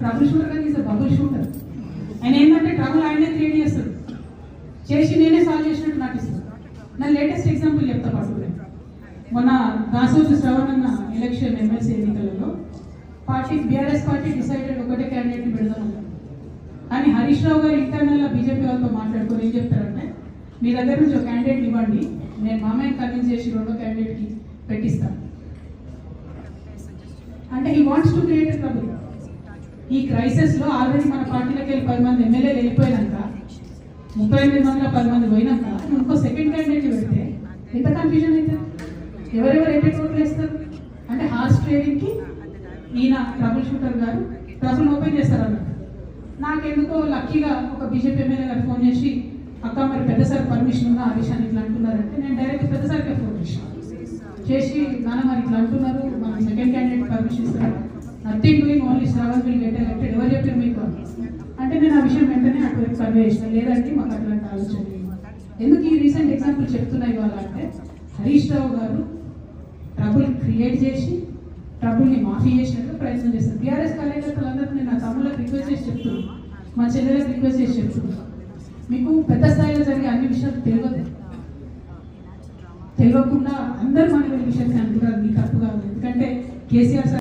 Trouble shooter కానీ is bubble shooter. ఆయన ఏంటంటే ట్రబుల్ ఆయనే క్రియేట్ చేస్తాడు. చేసి నేనే సాల్వ్ చేసినట్టు నటిస్తాను నా లేటెస్ట్ ఎగ్జాంపుల్ చెప్తా పట్టుకునే మొన్న దాసోజు శ్రవణన్న ఎలక్షన్ ఎమ్మెల్సీ ఎన్నికలలో పార్టీ బీఆర్ఎస్ పార్టీ డిసైడెడ్ ఒకటే క్యాండిడేట్ పెడదామన్నారు కానీ హరీష్ రావు గారు ఇంటర్నల్ బీజేపీ వాళ్ళతో మాట్లాడుకొని ఏం చెప్తారంటే మీ దగ్గర నుంచి ఒక క్యాండిడేట్ ఇవ్వండి. నేను మామయ్య కన్విన్స్ చేసి రెండో క్యాండిడేట్కి పెట్టిస్తాను. అంటే he wants to create trouble ఈ క్రైసిస్లో ఆల్రెడీ మన పార్టీలోకి వెళ్ళి పది మంది ఎమ్మెల్యేలు వెళ్ళిపోయినాక ముప్పై ఎనిమిది మందిలో పది మంది పోయినాక ఇంకో సెకండ్ క్యాండిడేట్ పెడితే ఎంత కన్ఫ్యూజన్ అవుతుంది ఎవరెవరు ఎన్ని ఓట్లు వేస్తారు? అంటే హార్స్ ట్రేడింగ్కి ఈయన ట్రబుల్ షూటర్ గారు ట్రబుల్ ఓపెన్ చేస్తారు అన్నట్టు నాకెందుకో లక్కీగా ఒక బీజేపీ ఎమ్మెల్యే గారు ఫోన్ చేసి అక్క మరి పెద్దసారి పర్మిషన్ ఉందా? ఆ ఇట్లా అంటున్నారంటే నేను డైరెక్ట్ పెద్దసారికే ఫోన్ చేశాను చేసి నాన్న మరి ఇట్లా అంటున్నారు మన second candidate permission nothing doing only Shravan will get elected ఎవరు చెప్పారు మీకు అంటే నేను ఆ విషయం వెంటనే అటువైపు కన్వే చేసిన లేదంటే మాకు అట్లాంటి ఆలోచన ఎందుకు ఈ రీసెంట్ ఎగ్జాంపుల్ చెప్తున్నాయి ఇవాళ అంటే హరీష్ రావు గారు ట్రబుల్ క్రియేట్ చేసి ట్రబుల్ని మాఫీ చేసినట్టు ప్రయత్నం చేస్తారు టీఆర్ఎస్ కార్యకర్తలందరూ నేను నా తమ్ముళ్ళకి రిక్వెస్ట్ చేసి చెప్తున్నాను. మా చెల్లెలకు రిక్వెస్ట్ చేసి చెప్తున్నాను. మీకు పెద్ద స్థాయిలో జరిగే అన్ని విషయాలు తెలియదు. తెలియకుండా అందరూ మన విషయాలు అనుకుంటారు మీ తప్పు కాదు. ఎందుకంటే కేసీఆర్ సార్